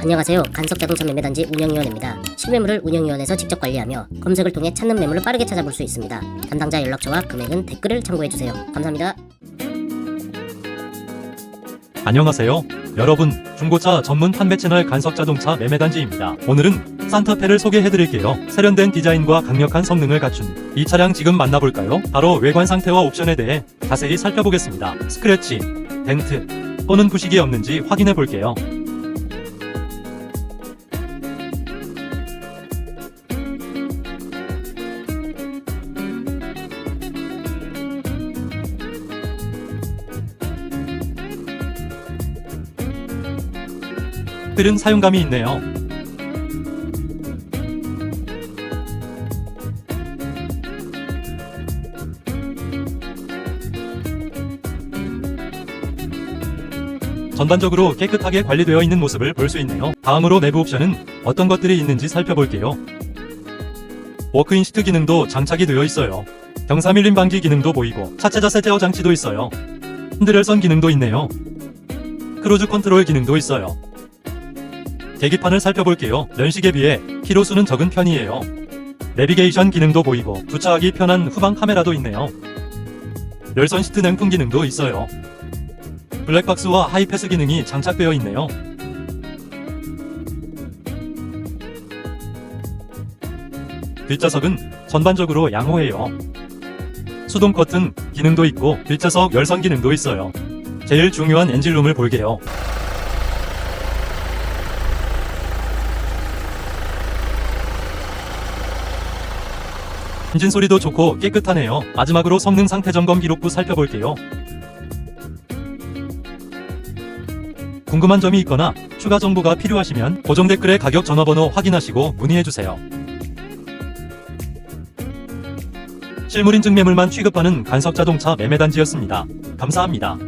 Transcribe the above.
안녕하세요. 간섭자동차 매매단지 운영위원입니다. 실매물을 운영위원회에서 직접 관리하며 검색을 통해 찾는 매물을 빠르게 찾아볼 수 있습니다. 담당자 연락처와 금액은 댓글을 참고해주세요. 감사합니다. 안녕하세요. 여러분, 중고차 전문 판매 채널 간섭자동차 매매단지입니다. 오늘은 산타페를 소개해드릴게요. 세련된 디자인과 강력한 성능을 갖춘 이 차량 지금 만나볼까요? 바로 외관 상태와 옵션에 대해 자세히 살펴보겠습니다. 스크래치, 덴트 또는 부식이 없는지 확인해 볼게요. 뜰은 사용감이 있네요. 전반적으로 깨끗하게 관리되어 있는 모습을 볼 수 있네요. 다음으로 내부 옵션은 어떤 것들이 있는지 살펴볼게요. 워크인 시트 기능도 장착이 되어 있어요. 경사 밀림 방지 기능도 보이고 차체 자세 제어 장치도 있어요. 핸들열선 기능도 있네요. 크루즈 컨트롤 기능도 있어요. 계기판을 살펴볼게요. 연식에 비해 키로 수는 적은 편이에요. 내비게이션 기능도 보이고 주차하기 편한 후방 카메라도 있네요. 열선 시트 냉풍 기능도 있어요. 블랙박스와 하이패스 기능이 장착되어 있네요. 뒷좌석은 전반적으로 양호해요. 수동 커튼 기능도 있고 뒷좌석 열선 기능도 있어요. 제일 중요한 엔진룸을 볼게요. 엔진 소리도 좋고 깨끗하네요. 마지막으로 성능 상태 점검 기록부 살펴볼게요. 궁금한 점이 있거나 추가 정보가 필요하시면 고정 댓글에 가격 전화번호 확인하시고 문의해주세요. 실물인증 매물만 취급하는 간섭자동차 매매단지였습니다. 감사합니다.